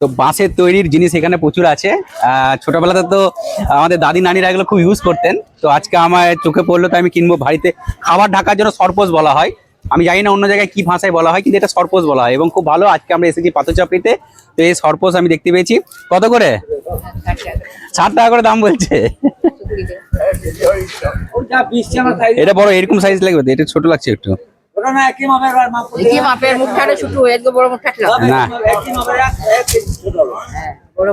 তো বাঁশের তৈরির জিনিস এখানে প্রচুর আছে। ছোটবেলাতে তো আমাদের দাদি নানিরা এগুলো খুব ইউজ করতেন। তো আজকে আমার চোখে পড়ল তো আমি কিনবো বাড়িতে। খাবার ঢাকার জন্য সরপোজ বলা হয়। আমি জানি না অন্য জায়গায় কি ভাষায় বলা হয়, কিন্তু এটা সরপোজ বলা হয় এবং খুব ভালো। আজকে আমরা এসেছি পাথরচাপড়িতে। তো এই সরপোজ আমি দেখতে পেয়েছি। কত করে? ষাট টাকা করে দাম বলছে। এটা বড় এরকম সাইজ লাগবে? এটা ছোট লাগছে একটু। মাপের ছোট বড় হ্যাঁ বড়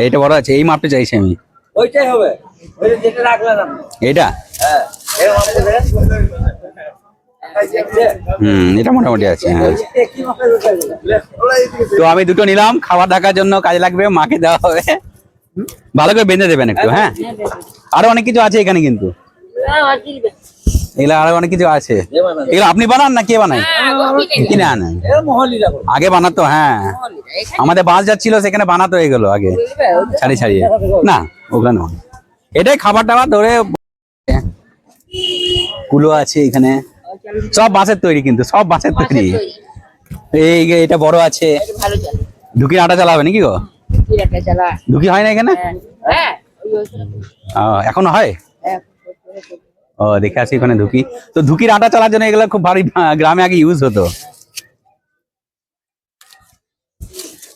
এইটা বড় আছে এই মাপটা চাইছি আমি। ওইটাই হবে। ওই যেটা রাখলেন আপনি এটা হ্যাঁ এই মাপে হুম এটা মোটামুটি আছে হ্যাঁ। তো আমি দুটো নিলাম খাবার ঢাকার জন্য কাজে লাগবে মাকে দেওয়া হবে। ভালো করে বেঁধে দেবেন একটু হ্যাঁ। আরও অনেক কিছু আছে এখানে কিন্তু। এগুলো আরও অনেক কিছু আছে। এগুলো আপনি বানান না কে বানায়? কিনে আনেন। আগে বানাতো হ্যাঁ। আমাদের বাস যাচ্ছিল সেখানে বানাতো এগুলো আগে। ছাড়ি ছাড়িয়ে না ওখানে নয়। এটাই খাবার টাবার ধরে কুলো আছে এখানে। সব বাঁশের তৈরি কিন্তু সব বাঁশের তৈরি। এই যে এটা বড় আছে। ঢুকির আটা চালাবে নাকি গো? ঢুকি হয় না এখানে? হ্যাঁ। ও, এখনও হয়? হ্যাঁ ও, দেখে আসি ওখানে ধুকি। তো ধুকির আটা চালার জন্য এগুলো খুব ভারী গ্রামে আগে ইউজ হতো।